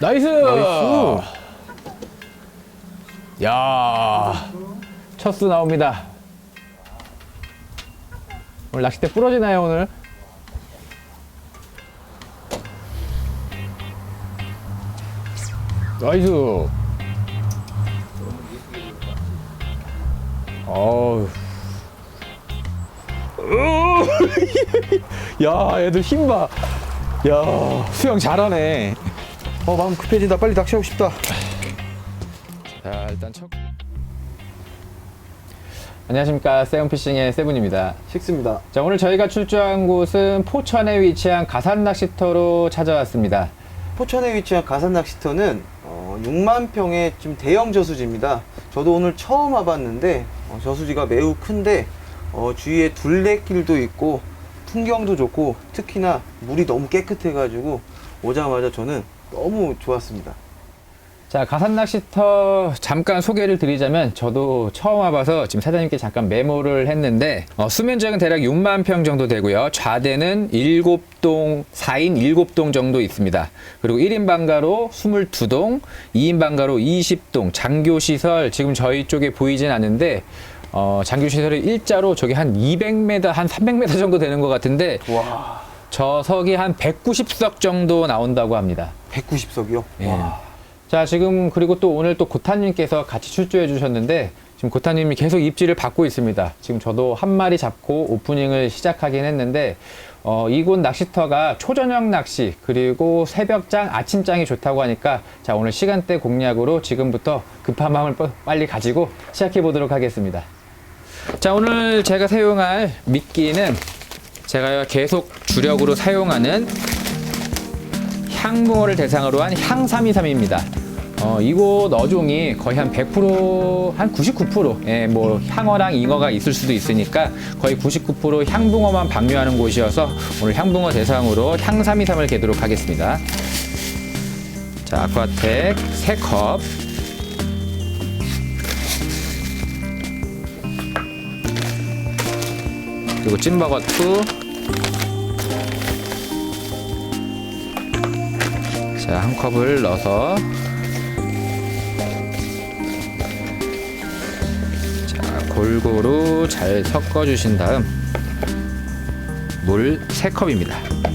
나이스! 야, 첫수 나옵니다. 오늘 낚싯대 부러지나요, 오늘? 나이스! 어우. 야, 애들 힘 봐. 야, 수영 잘하네. 어 마음 급해진다. 빨리 낚시하고 싶다. 자, 일단 첫. 안녕하십니까. 세븐피싱의 세븐입니다. 식습니다. 자, 오늘 저희가 출조한 곳은 포천에 위치한 가산 낚시터로 찾아왔습니다. 포천에 위치한 가산 낚시터는 어, 6만 평의 좀 대형 저수지입니다. 저도 오늘 처음 와봤는데 어, 저수지가 매우 큰데 어, 주위에 둘레길도 있고 풍경도 좋고 특히나 물이 너무 깨끗해 가지고 오자마자 저는 너무 좋았습니다. 자, 가산 낚시터 잠깐 소개를 드리자면 저도 처음 와봐서 지금 사장님께 잠깐 메모를 했는데 어, 수면적은 대략 6만 평 정도 되고요. 좌대는 7동, 4인 7동 정도 있습니다. 그리고 1인 방가로 22동, 2인 방가로 20동, 장교시설 지금 저희 쪽에 보이진 않는데 어, 장교시설이 일자로 저기 한 200m, 한 300m 정도 되는 것 같은데 와, 저 석이 한 190석 정도 나온다고 합니다. 190석이요? 예. 와, 자, 지금 그리고 또 오늘 또 고타님께서 같이 출조해 주셨는데 지금 고타님이 계속 입질을 받고 있습니다. 지금 저도 한 마리 잡고 오프닝을 시작하긴 했는데 어, 이곳 낚시터가 초저녁 낚시 그리고 새벽장, 아침장이 좋다고 하니까 자, 오늘 시간대 공략으로 지금부터 급한 마음을 빠- 빨리 가지고 시작해 보도록 하겠습니다. 자, 오늘 제가 사용할 미끼는 제가 계속 주력으로 사용하는 향붕어를 대상으로 한 향323입니다. 어, 이곳 어종이 거의 한 100%, 한 99%, 예, 뭐, 향어랑 잉어가 있을 수도 있으니까 거의 99% 향붕어만 방류하는 곳이어서 오늘 향붕어 대상으로 향323을 개도록 하겠습니다. 자, 아쿠아텍 3컵. 그리고 찐버거 2. 자, 한 컵을 넣어서 자, 골고루 잘 섞어 주신 다음 물 3컵입니다.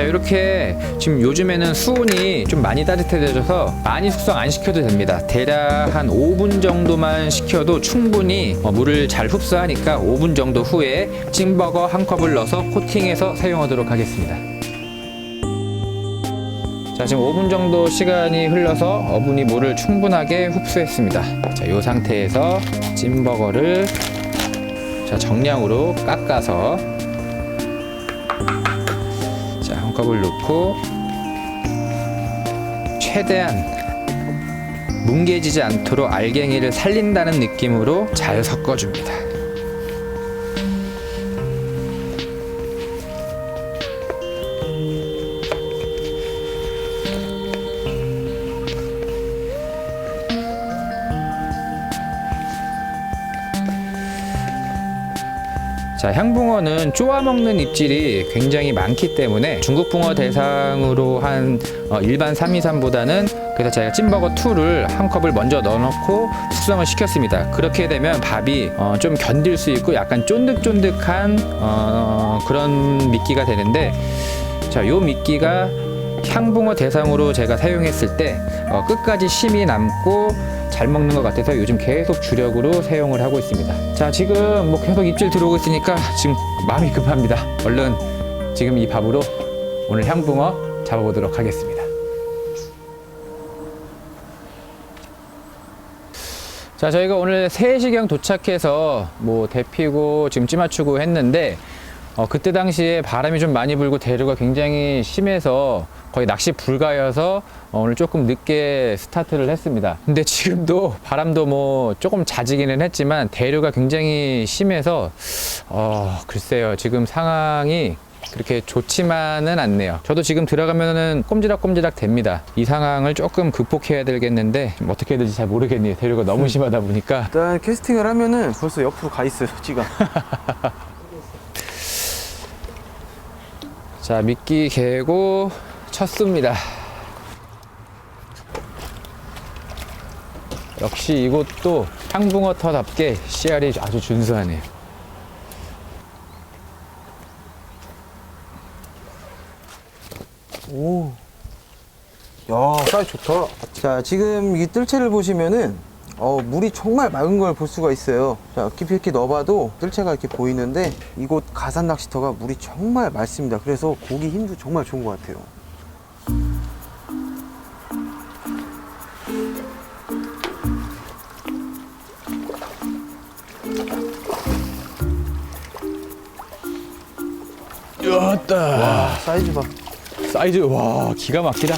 자 이렇게 지금 요즘에는 수온이 좀 많이 따뜻해져서 많이 숙성 안 시켜도 됩니다. 대략 한 5분 정도만 식혀도 충분히 어, 물을 잘 흡수하니까 5분 정도 후에 찐버거 한 컵을 넣어서 코팅해서 사용하도록 하겠습니다. 자 지금 5분 정도 시간이 흘러서 어분이 물을 충분하게 흡수했습니다. 자이 상태에서 찐버거를 자 정량으로 깎아서 컵을 넣고 최대한 뭉개지지 않도록 알갱이를 살린다는 느낌으로 잘 섞어줍니다. 자, 향붕어는 쪼아 먹는 입질이 굉장히 많기 때문에 중국 붕어 대상으로 한 어, 일반 323보다는 그래서 제가 찐버거 2를 한 컵을 먼저 넣어놓고 숙성을 시켰습니다. 그렇게 되면 밥이 어, 좀 견딜 수 있고 약간 쫀득쫀득한 어, 그런 미끼가 되는데 자, 요 미끼가 향붕어 대상으로 제가 사용했을 때 어, 끝까지 심이 남고 잘 먹는 것 같아서 요즘 계속 주력으로 사용을 하고 있습니다. 자, 지금 뭐 계속 입질 들어오고 있으니까 지금 마음이 급합니다. 얼른 지금 이 밥으로 오늘 향붕어 잡아보도록 하겠습니다. 자, 저희가 오늘 3시경 도착해서 뭐 대피고 지금 찌맞추고 했는데 어, 그때 당시에 바람이 좀 많이 불고 대류가 굉장히 심해서 거의 낚시 불가여서 어, 오늘 조금 늦게 스타트를 했습니다. 근데 지금도 바람도 뭐 조금 잦이기는 했지만 대류가 굉장히 심해서 어, 글쎄요. 지금 상황이 그렇게 좋지만은 않네요. 저도 지금 들어가면은 꼼지락꼼지락 됩니다. 이 상황을 조금 극복해야 되겠는데 좀 어떻게 해야 될지 잘 모르겠네요. 대류가 너무 심하다 보니까 일단 캐스팅을 하면은 벌써 옆으로 가 있어요, 찌가. 자, 미끼 개고 쳤습니다. 역시 이곳도 향붕어 터답게 씨알이 아주 준수하네요. 오. 야, 사이즈 좋다. 자, 지금 이 뜰채를 보시면은 어, 물이 정말 맑은 걸 볼 수가 있어요. 자, 깊이 이렇게 넣어봐도 뜰채가 이렇게 보이는데 이곳 가산 낚시터가 물이 정말 맑습니다. 그래서 고기 힘도 정말 좋은 것 같아요. 여따. 아, 사이즈 봐. 사이즈 와 기가 막히다.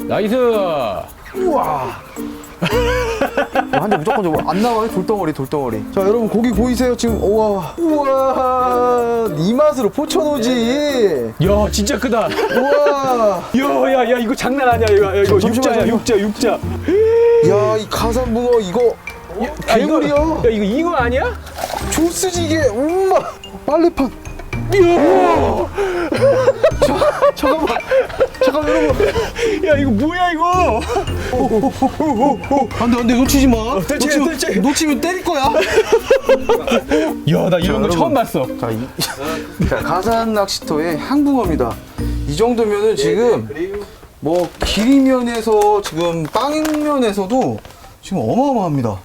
나이스. 우와. 한대 무조건 저거 안 나와요 돌덩어리 돌덩어리 자 여러분 고기 보이세요 지금 우와 우와 이 맛으로 포천오지 야 진짜 크다. 우와 야야야 이거 장난 아니야 이거 이거 잠시만요. 육자 육자. 야 이 가산붕어 이거 아, 이거 개구리야 야 이거 잉어 아니야? 조스지 이게 엄마 빨래판 잠깐만 잠깐만 여러분 야 이거 뭐야 이거? 안돼 안돼 놓치지 마 뜰채, 놓치면, 뜰채. 놓치면 때릴 거야 야 나 이런 거. 처음 봤어. 자, 이, 자 가산 낚시터의 항붕어입니다 이 정도면은 지금 뭐 길이면에서 지금 빵면에서도 지금 어마어마합니다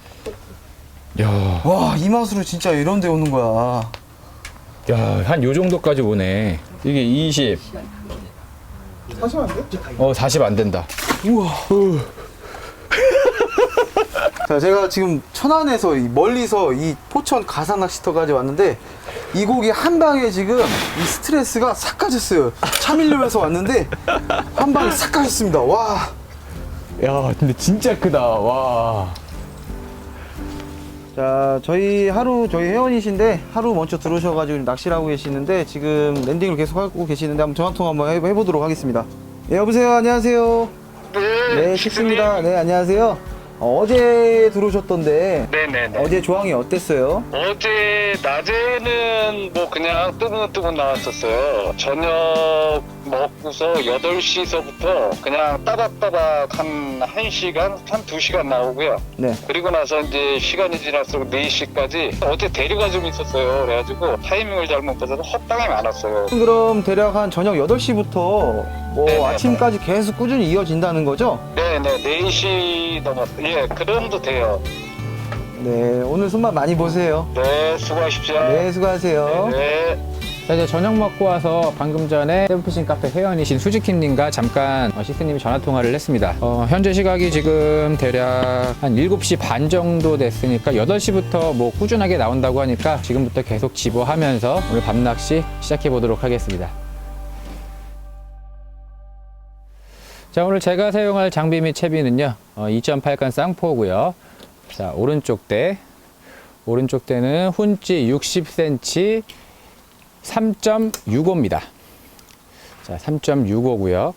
야, 와 이 맛으로 진짜 이런 데 오는 거야 야, 한 요 정도까지 오네. 이게 20. 40 안 돼? 어, 40 안 된다. 우와. 자, 제가 지금 천안에서 이 멀리서 이 포천 가산 낚시터까지 왔는데 이 고기 한 방에 지금 이 스트레스가 싹 가졌어요. 차 밀려면서 왔는데 한 방에 싹 가졌습니다. 와. 야, 근데 진짜 크다. 와. 자, 저희 하루 저희 회원이신데 하루 먼저 들어오셔가지고 낚시를 하고 계시는데 지금 랜딩을 계속 하고 계시는데 한번 전화 통화 한번 해, 해보도록 하겠습니다. 네, 여보세요. 안녕하세요. 네, 네, 식스입니다. 네, 안녕하세요. 어, 제 들어오셨던데 네네네. 어제 조항이 어땠어요? 어제 낮에는 뭐 그냥 뜨문뜨문 나왔었어요. 저녁 먹고서 8시서부터 그냥 따박따박 한 1시간, 한 2시간 나오고요. 네. 그리고 나서 이제 시간이 지날수록 4시까지 어제 대류가 좀 있었어요. 그래가지고 타이밍을 잘못 봐서 헛방이 많았어요. 그럼 대략 한 저녁 8시부터 뭐 네네. 아침까지 계속 꾸준히 이어진다는 거죠? 네네, 4시 넘었어요. 예, 그 정도 돼요. 네, 오늘 손맛 많이 보세요. 네, 수고하십시오. 네, 수고하세요. 네. 자, 이제 저녁 먹고 와서 방금 전에 세븐피싱 카페 회원이신 수지킴님과 잠깐 어, 시스님이 전화 통화를 했습니다. 어, 현재 시각이 지금 대략 한 7시 반 정도 됐으니까 8시부터 뭐 꾸준하게 나온다고 하니까 지금부터 계속 집어하면서 오늘 밤낚시 시작해 보도록 하겠습니다. 자, 오늘 제가 사용할 장비 및 채비는요, 어, 2.8간 쌍포고요. 자, 오른쪽 대, 오른쪽 대는 훈지 60cm 3.65입니다. 자, 3.65고요.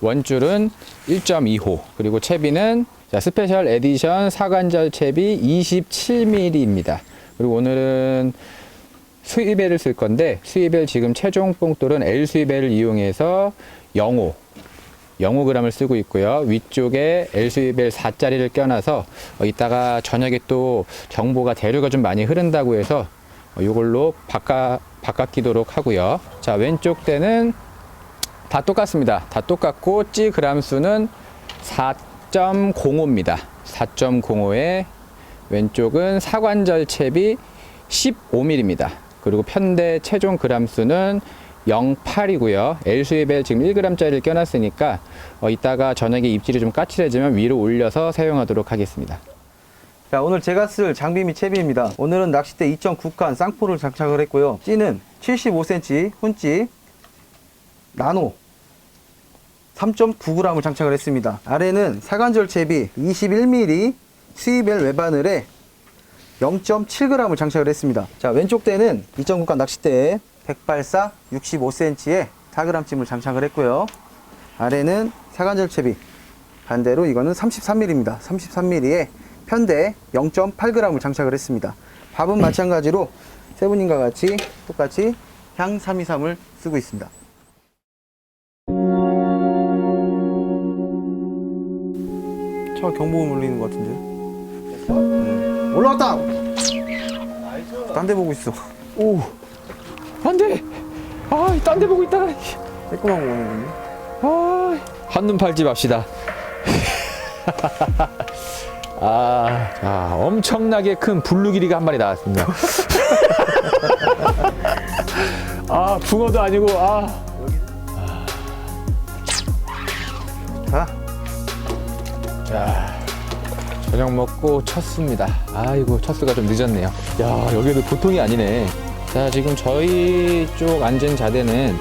원줄은 1.25. 그리고 채비는 자, 스페셜 에디션 사관절 채비 27mm입니다. 그리고 오늘은 수입벨을 쓸 건데 수입벨 지금 최종 뽕돌은 L 수입벨을 이용해서 0호 0.5g을 쓰고 있고요. 위쪽에 L수입벨 4짜리를 껴놔서 어, 이따가 저녁에 또 정보가 대류가 좀 많이 흐른다고 해서 어, 이걸로 바꿔 바꿔 끼도록 하고요. 자 왼쪽 대는 다 똑같습니다. 다 똑같고 찌 그람 수는 4.05입니다. 4.05에 왼쪽은 사관절 채비 15mm입니다. 그리고 편대 최종 그람 수는 0.8이고요. L 수입에 지금 1g짜리를 껴놨으니까 어, 이따가 저녁에 입질이 좀 까칠해지면 위로 올려서 사용하도록 하겠습니다. 자, 오늘 제가 쓸 장비 및 채비입니다. 오늘은 낚싯대 2.9칸 쌍포를 장착을 했고요. 찌는 75cm 훈찌 나노 3.9g을 장착을 했습니다. 아래는 사관절 채비 21mm 수입엘 외바늘에 0.7g을 장착을 했습니다. 자, 왼쪽 대는 2.9칸 낚싯대에 백발사 65cm에 4g쯤을 장착을 했고요. 아래는 사관절 채비 반대로 이거는 33mm입니다. 33mm에 편대 0.8g을 장착을 했습니다. 밥은 마찬가지로 세 분님과 같이 똑같이 향 323을 쓰고 있습니다. 차 경보음 울리는 것 같은데. 음. 올라왔다. 딴 데 보고 있어. 오, 안 돼. 아, 딴 데 보고 있다가. 새콤한 거 오는군요. 아, 한눈 팔지 맙시다. 아, 자, 엄청나게 큰 블루기리가 한 마리 나왔습니다. 아, 붕어도 아니고, 아. 자, 자, 저녁 먹고 쳤습니다. 아이고, 첫 수가 좀 늦었네요. 야, 여기도 보통이 아니네. 자, 지금 저희 쪽 앉은 자대는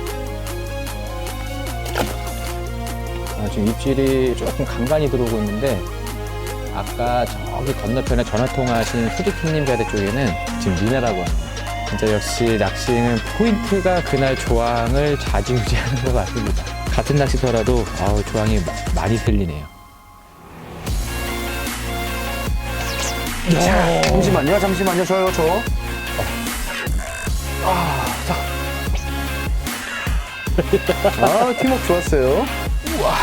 아, 지금 입질이 조금 간간히 들어오고 있는데 아까 저기 건너편에 전화 통화하신 수지킹님 자대 쪽에는 지금 미나라고 합니다. 진짜 역시 낚시는 포인트가 그날 조항을 좌지우지하는 것 같습니다. 같은 낚시터라도 아우 조항이 마- 많이 틀리네요. 잠시만요, 잠시만요, 저요, 저. 아, 자. 아, 팀워크 좋았어요. 우와.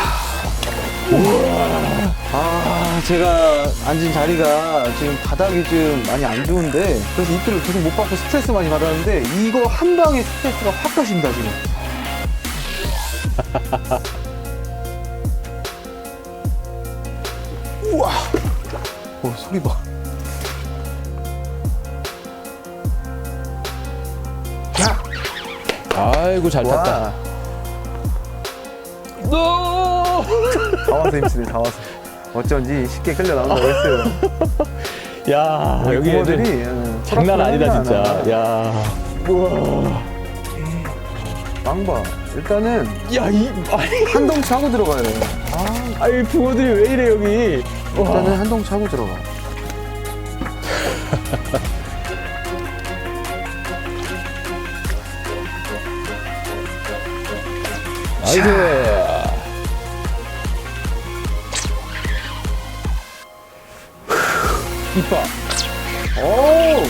아, 제가 앉은 자리가 지금 바닥이 좀 많이 안 좋은데, 그래서 입질을 계속 못 받고 스트레스 많이 받았는데, 이거 한 방에 스트레스가 확 가십니다, 지금. 우와. 오, 소리 봐. 아이고 잘 탔다. 와. 노! 다 와서 힘쓰네, 다 와서. 어쩐지 쉽게 끌려 나온다고 했어요. 야 여기 부모들이 애들 응, 장난 아니다 진짜. 않아. 야. 우와. 망봐. 일단은 야 이 아이, 한동 차고 들어가야 돼. 아이 붕어들이 왜 이래 여기? 일단은 한동 차고 들어가. 나이스. 이뻐. 오!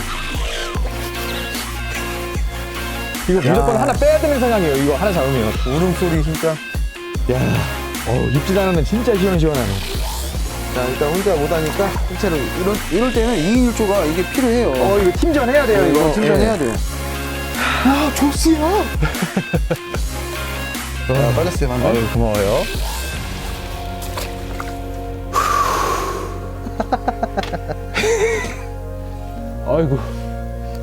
이거 무조건 하나 빼야 되는 상황이에요. 이거 하나 잡으면. 울음소리 진짜. 야. 어 입질하는 건 진짜 시원시원하네. 자, 일단 혼자 못하니까 실제로 이럴, 이럴 때는 2인 1조가 이게 필요해요. 어 이거 팀전 해야 돼요. 이거 이거 팀전해야 예. 돼. 와, 좋스요. 자, 빠졌어요, 방금. 아유 고마워요. 아이고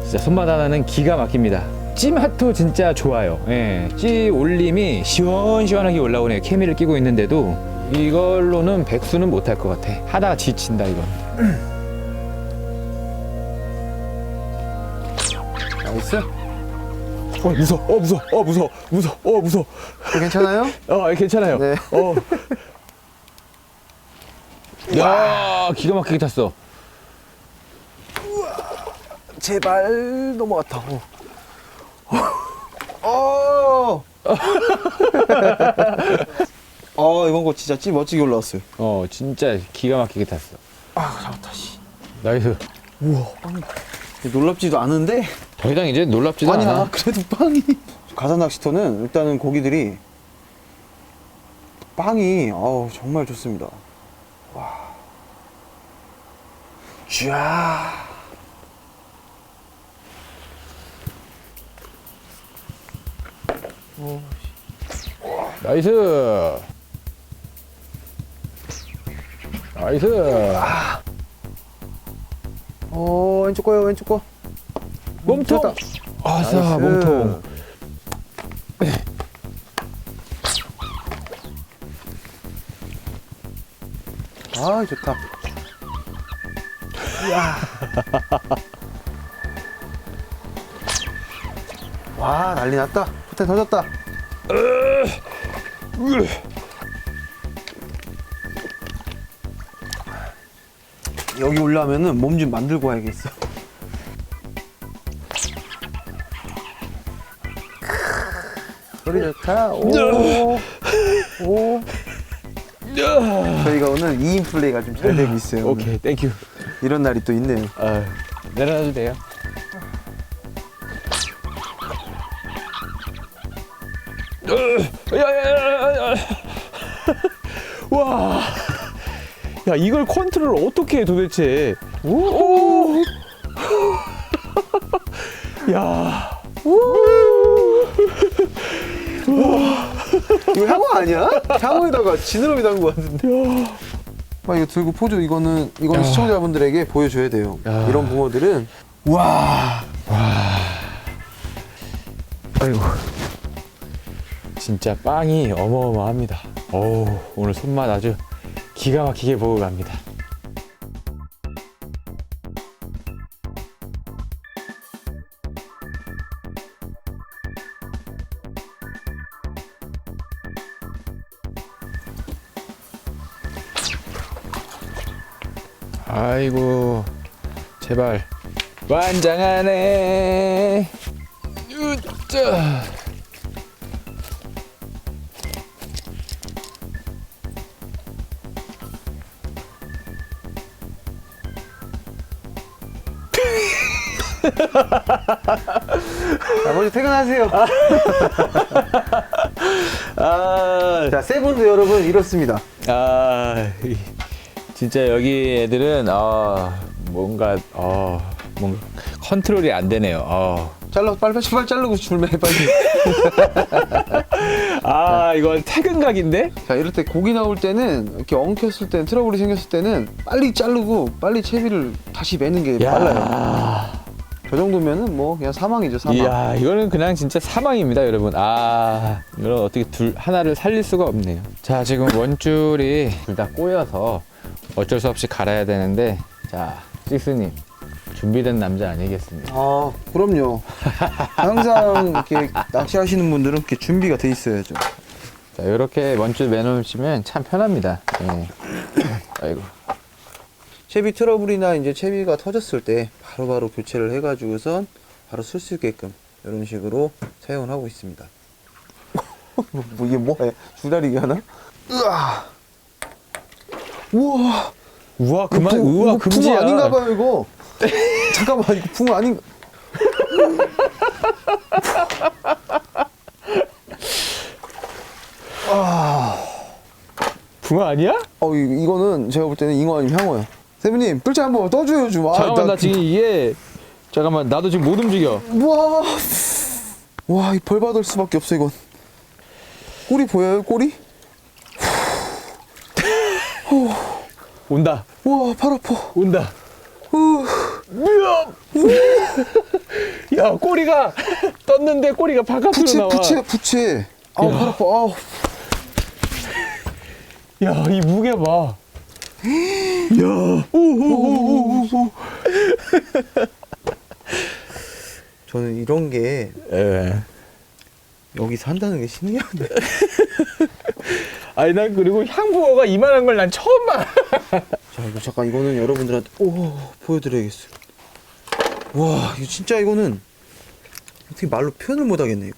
진짜 손맛 하나는 기가 막힙니다. 찜핫도 진짜 좋아요. 예, 찌 올림이 시원시원하게 올라오네요. 케미를 끼고 있는데도 이걸로는 백수는 못할 것 같아. 하다가 지친다 이건. 나이스. 어 무서, 어 무서, 어 무서, 무서, 어 무서. 또 괜찮아요? 어 괜찮아요. 네. 어. 야 기가 막히게 탔어. 제발 넘어갔다. 어. 어, 이번 거 진짜 찌 멋지게 올라왔어요. 어 진짜 기가 막히게 탔어. 아, 잡았다, 씨. 나이스. 우와. 놀랍지도 않은데? 더 이상 이제 놀랍지도 아니, 않아. 나 그래도 빵이. 가산 낚시터는 일단은 고기들이 빵이, 어우, 정말 좋습니다. 와. 쥐야. 나이스. 나이스. 어, 왼쪽 거요, 왼쪽 거. 몸통. 됐다. 아싸 나이스. 몸통. 아, 좋다. 이야. 와, 난리 났다. 포텐 터졌다. 여기 올라오면은 몸 좀 만들고 와야겠어. 소리 좋다. 오. 오. 저희가 오늘 2인 플레이가 좀 잘 되고 있어요. 오늘. 오케이 땡큐. 이런 날이 또 있네요. 아, 내려놔도 돼요. 야야야야! 와, 야 이걸 컨트롤 어떻게 해 도대체? 오, 야, 이거 향어 아니야? 향어에다가 지느러미 담은 거 같은데. 아, 이거 들고 포즈 이거는 이거는 야. 시청자분들에게 보여줘야 돼요. 야. 이런 붕어들은 와 아이고, 진짜 빵이 어마어마합니다. 오, 오늘 손맛 아주 기가 막히게 보고 갑니다. 아이고 제발. 완장하네. 으짜 아버지 퇴근하세요. 아, 자 세븐도 여러분 이렇습니다. 아 이- 진짜 여기 애들은 아 뭔가 어 뭔가 컨트롤이 안 되네요. 어. 잘라 빨리 빨리 빨리 자르고 줄매 빨리. 아 이건 퇴근각인데? 자 이럴 때 고기 나올 때는 이렇게 엉켰을 때는 트러블이 생겼을 때는 빨리 자르고 빨리 채비를 다시 매는 게 빨라요. 저 정도면은 뭐 그냥 사망이죠 사망. 이야 이거는 그냥 진짜 사망입니다 여러분 아 이걸 어떻게 둘 하나를 살릴 수가 없네요 자 지금 원줄이 둘 다 꼬여서 어쩔 수 없이 갈아야 되는데 자 식스님 준비된 남자 아니겠습니까 아 그럼요. 항상 이렇게 낚시하시는 분들은 이렇게 준비가 돼 있어야죠. 자 이렇게 원줄 매놓으시면 참 편합니다 예. 아이고 채비 트러블이나 이제 채비가 터졌을 때 바로 바로 교체를 해가지고선 바로 쓸 수 있게끔 이런 식으로 사용을 하고 있습니다. 뭐 이게 뭐해? 줄다리기 하나? 으아! 우와! 우와 그만 이거 붕- 우와 이거 금지야 붕어 아닌가 봐요 이거. 잠깐만 이거 붕어 아닌. 붕어 아니야? 어 이, 이거는 제가 볼 때는 잉어 아니면 향어야. 세미님 뜰채 한번 떠줘요 좀. 아, 잠깐만 나, 그- 지금 이게 잠깐만 나도 지금 못 움직여 우와. 와, 이 벌 받을 수밖에 없어 이건. 꼬리 보여요 꼬리? 온다 우와 팔 아파. 온다 후. 야 꼬리가 떴는데 꼬리가 바깥으로 부채 나와 부채 부채. 아우 팔 아파. 아우. 야, 이 무게 봐. 야, 오오오오오. 저는 이런 게 예. 여기서 한다는 게 신기한데. 아니 난 그리고 향부어가 이만한 걸 난 처음 봐. 자 이거 잠깐 이거는 여러분들한테 오 보여드려야겠어요. 와 이거 진짜 이거는 어떻게 말로 표현을 못 하겠네 이거.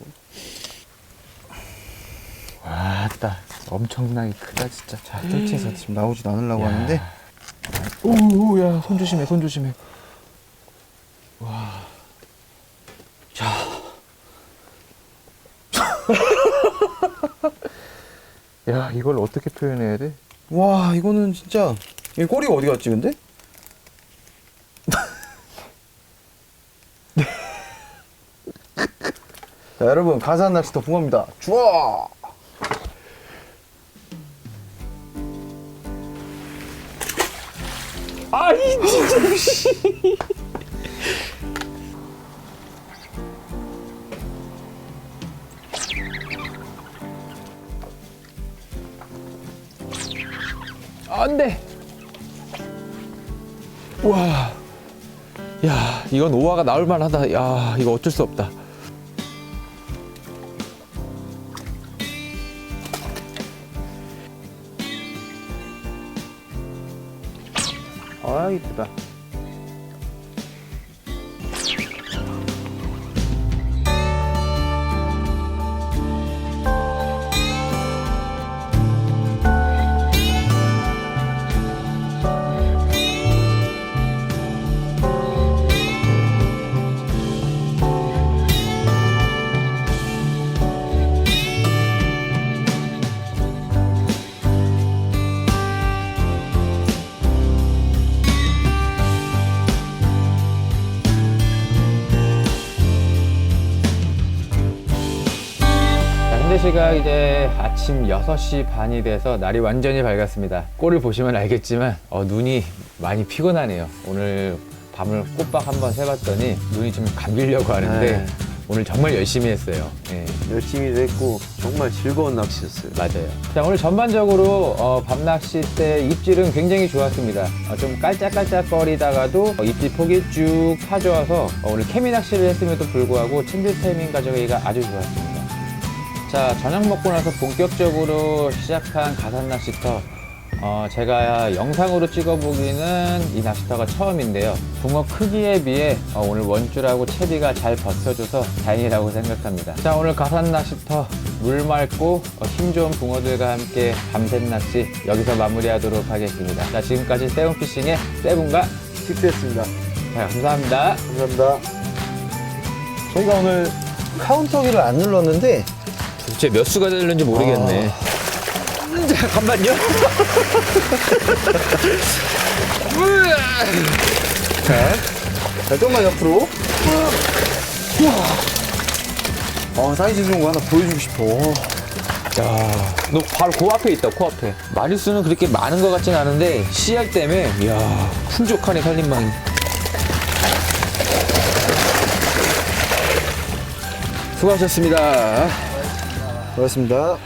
와따, 엄청나게 크다 진짜. 자 뜰채에서 지금 나오지도 않으려고 야. 하는데 오, 야, 손 조심해, 손 조심해. 와. 야, 이걸 어떻게 표현해야 돼? 와 이거는 진짜 이 꼬리가 어디 갔지 근데? 자 여러분 가산 낚시터 붕어입니다 주워 안 돼. 와. 야, 이건 오화가 나올 만하다. 야, 이거 어쩔 수 없다. 이쁘다 시각 이제 아침 6시 반이 돼서 날이 완전히 밝았습니다. 꼴을 보시면 알겠지만 어, 눈이 많이 피곤하네요. 오늘 밤을 꼬박 한번 새봤더니 눈이 좀 감기려고 하는데 네. 오늘 정말 열심히 했어요. 예. 열심히도 했고 정말 즐거운 낚시였어요. 맞아요. 자, 오늘 전반적으로 어, 밤낚시 때 입질은 굉장히 좋았습니다. 어, 좀 깔짝깔짝거리다가도 어, 입질 폭이 쭉 파져와서 어, 오늘 케미 낚시를 했음에도 불구하고 챔질 타이밍 가져가기가 아주 좋았습니다. 자, 저녁 먹고 나서 본격적으로 시작한 가산 낚시터. 어, 제가 영상으로 찍어보기는 이 낚시터가 처음인데요. 붕어 크기에 비해 어, 오늘 원줄하고 채비가 잘 버텨줘서 다행이라고 생각합니다. 자, 오늘 가산 낚시터 물 맑고 어, 힘 좋은 붕어들과 함께 밤샘 낚시 여기서 마무리하도록 하겠습니다. 자, 지금까지 세븐피싱의 세븐과 식스였습니다. 자, 감사합니다. 감사합니다. 저희가 오늘 카운터기를 안 눌렀는데 도대체 몇 수가 되는지 모르겠네. 잠깐만요. 자, 자 좀만 옆으로. 어, 사이즈 좋은 거 하나 보여주고 싶어. 야, 너 바로 그 앞에 있다, 코 앞에. 마리수는 그렇게 많은 것 같진 않은데, 씨알 때문에, 이야, 풍족하네, 살림망이. 수고하셨습니다. 고맙습니다.